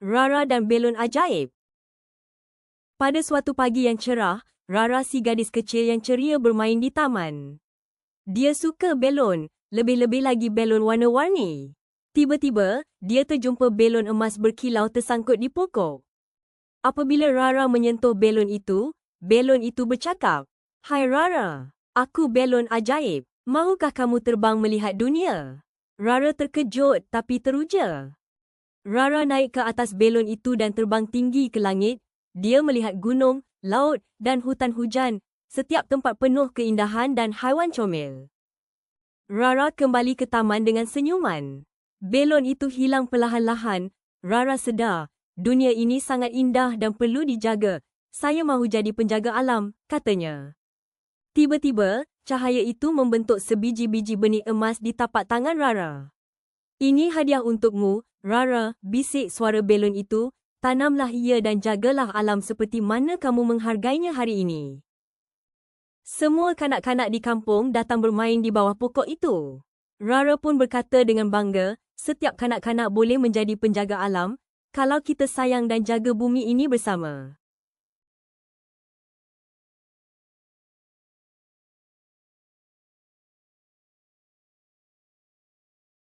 Rara dan belon ajaib. Pada suatu pagi yang cerah, Rara si gadis kecil yang ceria bermain di taman. Dia suka belon, lebih-lebih lagi belon warna-warni. Tiba-tiba, dia terjumpa belon emas berkilau tersangkut di pokok. Apabila Rara menyentuh belon itu, belon itu bercakap, Hai Rara, aku belon ajaib. Mahukah kamu terbang melihat dunia? Rara terkejut tapi teruja. Rara naik ke atas belon itu dan terbang tinggi ke langit. Dia melihat gunung, laut dan hutan hujan. Setiap tempat penuh keindahan dan haiwan comel. Rara kembali ke taman dengan senyuman. Belon itu hilang perlahan-lahan. Rara sedar, dunia ini sangat indah dan perlu dijaga. Saya mahu jadi penjaga alam, katanya. Tiba-tiba, cahaya itu membentuk sebiji-biji benih emas di tapak tangan Rara. Ini hadiah untukmu, Rara, bisik suara belon itu, tanamlah ia dan jagalah alam seperti mana kamu menghargainya hari ini. Semua kanak-kanak di kampung datang bermain di bawah pokok itu. Rara pun berkata dengan bangga, setiap kanak-kanak boleh menjadi penjaga alam, kalau kita sayang dan jaga bumi ini bersama.